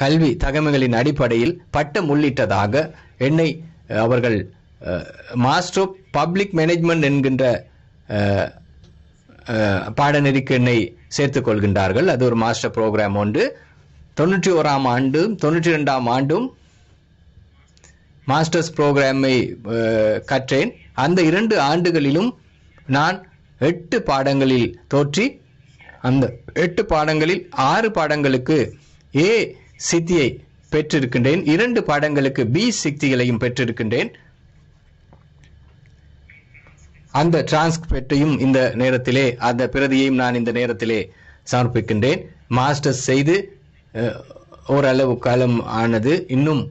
கல்வி தகமைகளின் அடிப்படையில் பட்டம் உள்ளிட்டதாக என்னை அவர்கள் மாஸ்டர் ஆஃப் பப்ளிக் மேனேஜ்மெண்ட் என்கின்ற பாடநெறிக்கு என்னை சேர்த்துக் கொள்கின்றார்கள். அது ஒரு மாஸ்டர் ப்ரோக்ராம் ஒன்று. தொண்ணூற்றி ஓராம் ஆண்டும் தொண்ணூற்றி ரெண்டாம் ஆண்டும் மாஸ்டர்ஸ் ப்ரோக்ராமை கற்றேன். அந்த இரண்டு ஆண்டுகளிலும் நான் எட்டு பாடங்களில் தோற்றி அந்த எட்டு பாடங்களில் ஆறு பாடங்களுக்கு ஏ சித்தியை பெற்றிருக்கின்றேன். இரண்டு பாடங்களுக்கு பி சித்திகளையும் பெற்றிருக்கின்றேன். அந்த டிரான்ஸ்கிரிப்டையும் இந்த நேரத்திலே அந்த பிரதியையும் நான் இந்த நேரத்திலே சமர்ப்பிக்கின்றேன். மாஸ்டர்ஸ் செய்து ஓரளவு காலம் ஆனது. இன்னும்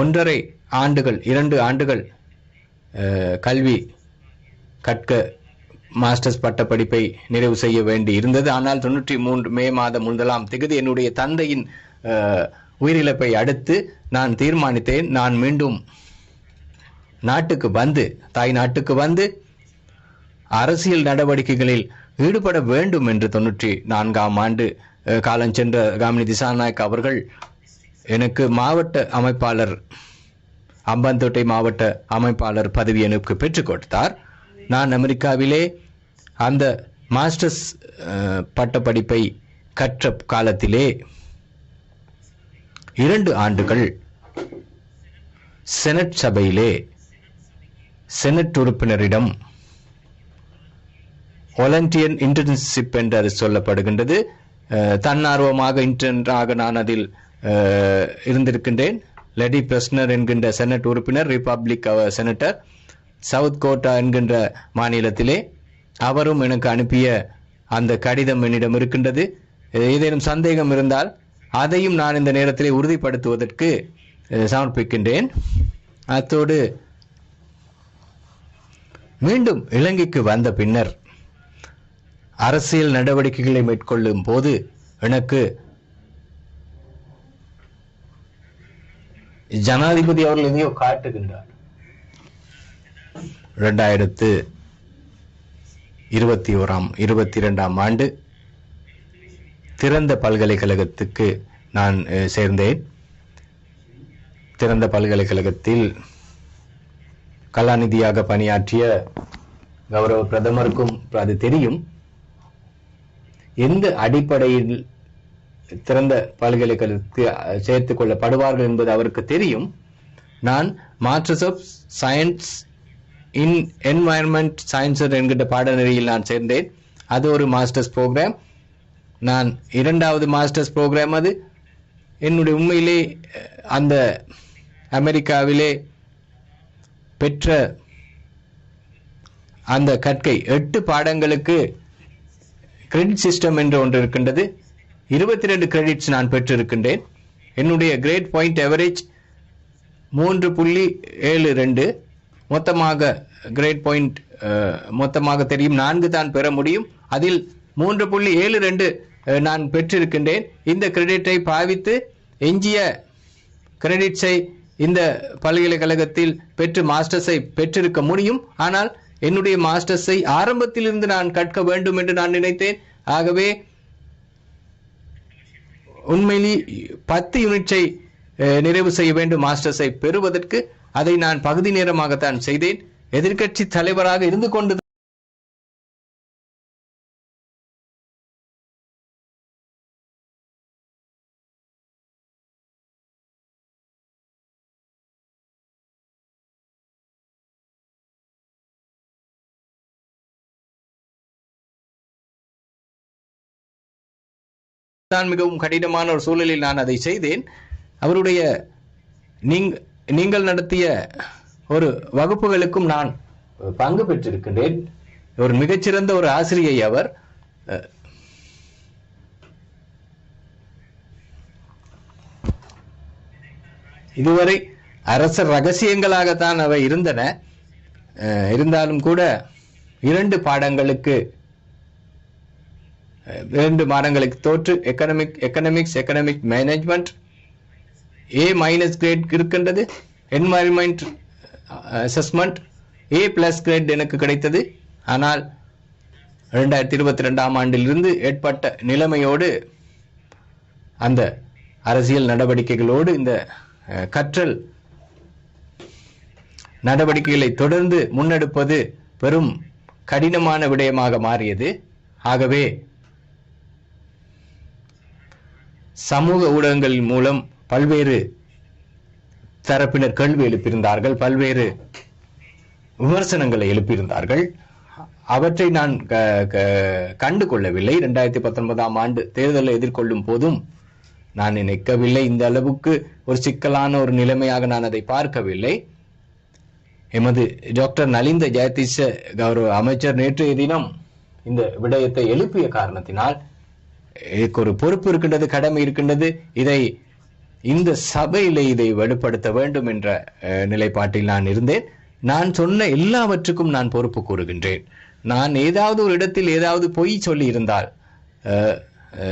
ஒன்றரை ஆண்டுகள் இரண்டு ஆண்டுகள் கல்வி கற்க மாஸ்டர்ஸ் பட்ட படிப்பை நிறைவு செய்ய வேண்டி இருந்தது ஆனால் தொண்ணூற்றி மூன்று மே மாதம் முதலாம் திகதி என்னுடைய தந்தையின் உயிரிழப்பை அடுத்து நான் தீர்மானித்தேன். நான் மீண்டும் நாட்டுக்கு வந்து தாய் நாட்டுக்கு வந்து அரசியல் நடவடிக்கைகளில் ஈடுபட வேண்டும் என்று தொண்ணூற்றி நான்காம் ஆண்டு காலம் காலஞ்சென்ற காமினி திசாநாயக் அவர்கள் எனக்கு மாவட்ட அமைப்பாளர் அம்பந்தோட்டை மாவட்ட அமைப்பாளர் பதவி எனக்கு பெற்றுக் கொடுத்தார். நான் அமெரிக்காவிலே அந்த மாஸ்டர்ஸ் பட்டப்படிப்பை கற்ற காலத்திலே இரண்டு ஆண்டுகள் செனட் சபையிலே செனட் உறுப்பினரிடம் வாலண்டியன் இன்டர்ன்ஷிப் என்று அது சொல்லப்படுகின்றது. தன்னார்வமாக இன்டர்னாக நான் அதில் இருந்திருக்கின்றேன். லெடி பிரஸ்னர் என்கின்ற செனட் உறுப்பினர் ரிபப்ளிக் செனட்டர் சவுத் கோட்டா என்கின்ற மாநிலத்திலே அவரும் எனக்கு அனுப்பிய அந்த கடிதம் என்னிடம் இருக்கின்றது. ஏதேனும் சந்தேகம் இருந்தால் அதையும் நான் இந்த நேரத்திலே உறுதிப்படுத்துவதற்கு சமர்ப்பிக்கின்றேன். அத்தோடு மீண்டும் இலங்கைக்கு வந்த பின்னர் அரசியல் நடவடிக்கைகளை மேற்கொள்ளும் போது எனக்கு ஜனாதிபதி அவர்கள் எதையோ காட்டுகின்றார். இரண்டாயிரத்து இருபத்தி ஓராம் இருபத்தி இரண்டாம் ஆண்டு திறந்த பல்கலைக்கழகத்துக்கு நான் சேர்ந்தேன். திறந்த பல்கலைக்கழகத்தில் கலாநிதியாக பணியாற்றிய கௌரவ பிரதமருக்கும் அது தெரியும். எந்த அடிப்படையில் திறந்த பல்கலைக்கழகத்துக்கு சேர்த்துக் கொள்ளப்படுவார்கள் என்பது அவருக்கு தெரியும். நான் masters of science in environment science என்கின்ற பாடநெறியில் நான் சேர்ந்தேன். அது ஒரு மாஸ்டர்ஸ் ப்ரோக்ராம் நான் இரண்டாவது மாஸ்டர்ஸ் ப்ரோக்ராம் அது. என்னுடைய உண்மையிலே அந்த அமெரிக்காவிலே பெற்ற அந்த கற்கை எட்டு பாடங்களுக்கு கிரெடிட் சிஸ்டம் என்று ஒன்று இருக்கின்றது. இருபத்தி ரெண்டு கிரெடிட்ஸ் நான் பெற்றிருக்கின்றேன். என்னுடைய கிரேட் பாயிண்ட் எவரேஜ் மூன்று புள்ளி ஏழு ரெண்டு. மொத்தமாக கிரேட் பாயிண்ட் மொத்தமாக தெரியும். நான்கு தான் பெற முடியும். அதில் மூன்று புள்ளி ஏழு ரெண்டு நான் பெற்றிருக்கின்றேன். இந்த கிரெடிட்டை பாவித்து எஞ்சிய கிரெடிட்ஸை இந்த பல்கலைக்கழகத்தில் பெற்று மாஸ்டர்ஸை பெற்றிருக்க முடியும். ஆனால் என்னுடைய மாஸ்டர்ஸை ஆரம்பத்திலிருந்து நான் கற்க வேண்டும் என்று நான் நினைத்தேன். ஆகவே உண்மையிலே பத்து யூனிட்ஸை நிறைவு செய்ய வேண்டும் மாஸ்டர்ஸை பெறுவதற்கு. அதை நான் பகுதி நேரமாகத்தான் செய்தேன். எதிர்கட்சி தலைவராக இருந்து கொண்டு தான் மிகவும் கடினமான ஒரு சூழலில் நான் அதை செய்தேன். அவருடைய நீங்கள் நடத்திய ஒரு வகுப்புகளுக்கும் நான் பங்கு பெற்றிருக்கின்றேன். ஒரு மிகச்சிறந்த ஒரு ஆசிரியை அவர். இதுவரை அரச ரகசியங்களாகத்தான் அவை இருந்தன. இருந்தாலும் கூட இரண்டு பாடங்களுக்கு இரண்டு மாதங்களுக்கு தோற்று economic economics economic management A minus grade இருக்கின்றது. Environment assessment A plus grade எனக்கு கிடைத்தது. ஆனால் ரெண்டாயிரத்தி இருபத்தி ரெண்டாம் ஆண்டிலிருந்து ஏற்பட்ட நிலைமையோடு அந்த அரசியல் நடவடிக்கைகளோடு இந்த கற்றல் நடவடிக்கைகளை தொடர்ந்து முன்னெடுப்பது பெரும் கடினமான விடயமாக மாறியது. ஆகவே சமூக ஊடகங்கள் மூலம் பல்வேறு தரப்பினர் கேள்வி எழுப்பியிருந்தார்கள் பல்வேறு விமர்சனங்களை எழுப்பியிருந்தார்கள். அவற்றை நான் கண்டு கொள்ளவில்லை இரண்டாயிரத்தி பத்தொன்பதாம் ஆண்டு தேர்தலை எதிர்கொள்ளும் போதும் நான் நினைக்கவில்லை. இந்த அளவுக்கு ஒரு சிக்கலான ஒரு நிலைமையாக நான் அதை பார்க்கவில்லை. எமது டாக்டர் நலிந்த ஜெயதிஷ கௌரவ அமைச்சர் நேற்றைய தினம் இந்த விடயத்தை எழுப்பிய காரணத்தினால் இதுக்கு ஒரு பொறுப்பு இருக்கின்றது கடமை இருக்கின்றது. இதை இந்த சபையிலே இதை வெளிப்படுத்த வேண்டும் என்ற அஹ், நிலைப்பாட்டில் நான் இருந்தேன். நான் சொன்ன எல்லாவற்றுக்கும் நான் பொறுப்பு கூறுகின்றேன். நான் ஏதாவது ஒரு இடத்தில் ஏதாவது பொய் சொல்லி இருந்தால் அஹ்,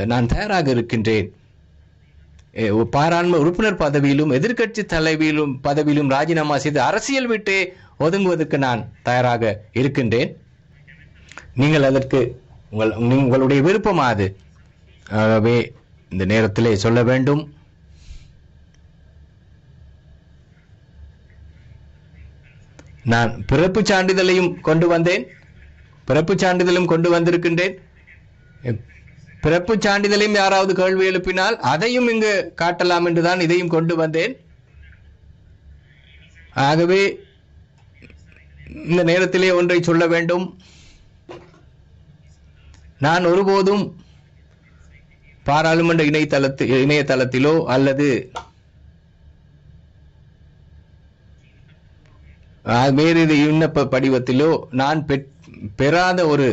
நான் தயாராக இருக்கின்றேன். பாராண்மை பாராளுமன்ற உறுப்பினர் பதவியிலும் எதிர்க்கட்சி தலைவியிலும் பதவியிலும் ராஜினாமா செய்து அரசியல் விட்டு ஒதுங்குவதற்கு நான் தயாராக இருக்கின்றேன். நீங்கள் அதற்கு உங்கள் உங்களுடைய விருப்பமா அது. ஆகவே இந்த நேரத்திலே சொல்ல வேண்டும். நான் பிறப்பு சான்றிதழையும் கொண்டு வந்தேன். பிறப்பு சான்றிதழும் கொண்டு வந்திருக்கின்றேன். பிறப்பு சான்றிதழையும் யாராவது கேள்வி எழுப்பினால் அதையும் இங்கு காட்டலாம் என்றுதான் இதையும் கொண்டு வந்தேன். ஆகவே இந்த நேரத்திலே ஒன்றை சொல்ல வேண்டும். நான் ஒருபோதும் பாராளுமன்ற இணையதளத்தில் இணையதளத்திலோ அல்லது வேறு இது விண்ணப்ப படிவத்திலோ நான் பெற்- பெறாத ஒரு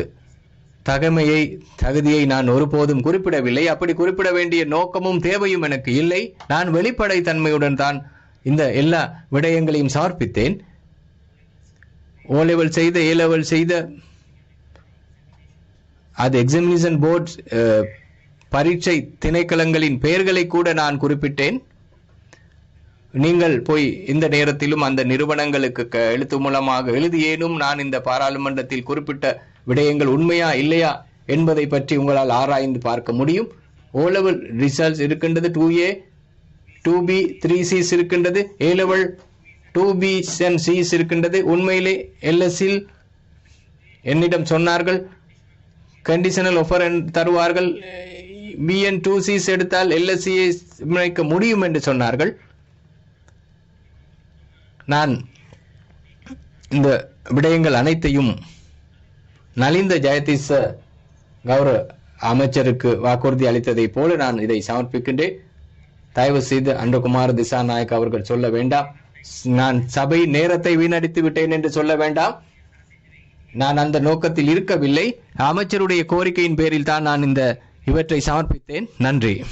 தகமையை தகுதியை நான் ஒருபோதும் குறிப்பிடவில்லை. அப்படி குறிப்பிட வேண்டிய நோக்கமும் தேவையும் எனக்கு இல்லை. நான் வெளிப்படை தன்மையுடன் தான் இந்த எல்லா விடயங்களையும் சமர்ப்பித்தேன். ஓ லெவல் செய்த ஏ லெவல் செய்த அது எக்ஸாமினேஷன் போர்ட் பரீட்சை திணைக்களங்களின் பெயர்களை கூட நான் குறிப்பிட்டேன். நீங்கள் போய் இந்த நேரத்திலும் அந்த நிறுவனங்களுக்கு க- எழுத்து மூலமாக எழுதியேனும் நான் இந்த பாராளுமன்றத்தில் குறிப்பிட்ட விடயங்கள் உண்மையா இல்லையா என்பதை பற்றி உங்களால் ஆராய்ந்து பார்க்க முடியும். ஓ லெவல் ரிசல்ட்ஸ் இருக்கின்றது two A two B three Cs இருக்கின்றது. A level two B and Cs இருக்கின்றது. உண்மையிலே எல்எஸ்இல் என்னிடம் சொன்னார்கள். கண்டிஷனல் ஒஃபர் தருவார்கள். பிஎன் டூ சிஸ் எடுத்தால் எல்எஸ்சியை அமைக்க முடியும் என்று சொன்னார்கள். நான் இந்த விடயங்கள் அனைத்தையும் நலிந்த ஜெயதீச கௌரவ அமைச்சருக்கு வாக்குறுதி அளித்ததை போல நான் இதை சமர்ப்பிக்கின்றேன். தயவு செய்து அன்றகுமார் திசாநாயக் அவர்கள் சொல்ல வேண்டாம். நான் சபை நேரத்தை வீணடித்து விட்டேன் என்று சொல்ல வேண்டாம். நான் அந்த நோக்கத்தில் இருக்கவில்லை. அமைச்சருடைய கோரிக்கையின் பேரில் தான் நான் இந்த இவற்றை சமர்ப்பித்தேன். நன்றி.